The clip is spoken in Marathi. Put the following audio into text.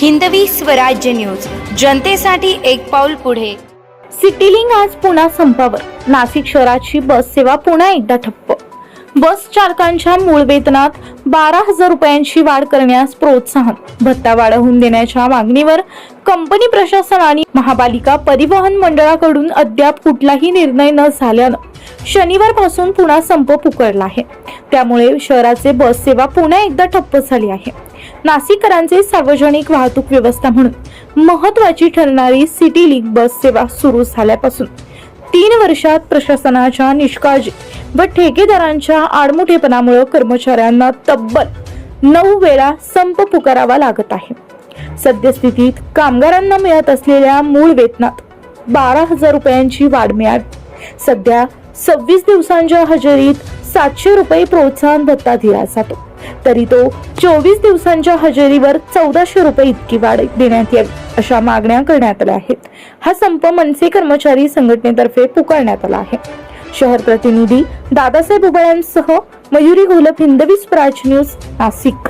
हिंदवी स्वराज्य न्यूज. जनतेसाठी एक पाऊल पुढे. सिटीलिंग आज पुन्हा संपावर. नाशिक शहराची बस सेवा पुन्हा एकदा ठप्प. बस चालकांच्या मूळ वेतनात बारा हजार रुपयांची वाढ करण्यास प्रोत्साहन. भत्ता वाढवून देण्याच्या मागणीवर कंपनी प्रशासन आणि महापालिका परिवहन मंडळाकडून अद्याप कुठलाही निर्णय न झाल्यानं शनिवारपासून पुन्हा संप पुकारला आहे. त्यामुळे शहराचे बस सेवा पुन्हा एकदा ठप्प झाली आहे. नाशिककरांचे सार्वजनिक वाहतूक व्यवस्था म्हणून महत्वाची ठरणारी सिटी लिंक बस सेवा सुरू झाल्यापासून तीन वर्षात प्रशासनाच्या निष्काळजी व ठेकेदारांच्या आडमुठेपणामुळे कर्मचाऱ्यांना तब्बल नऊ वेळा संप पुकारावा लागत आहे. सद्यस्थितीत कामगारांना मिळत असलेल्या मूळ वेतनात बारा हजार रुपयांची वाढ मिळावी सध्या सव्वीस दिवसांच्या हजेरीत सातशे रुपये प्रोत्साहन भत्ता दिला जातो तरी तो चोवीस दिवसांच्या हजेरीवर चौदाशे रुपये इतकी वाढ देण्यात यावी अशा मागण्या करण्यात आल्या आहेत. हा संप मनसे कर्मचारी संघटनेतर्फे पुकारण्यात आला आहे. शहर प्रतिनिधी दादासाहेब उबळ्यांसह मयुरी घोलप हिंदवी स्वराज न्यूज नाशिक.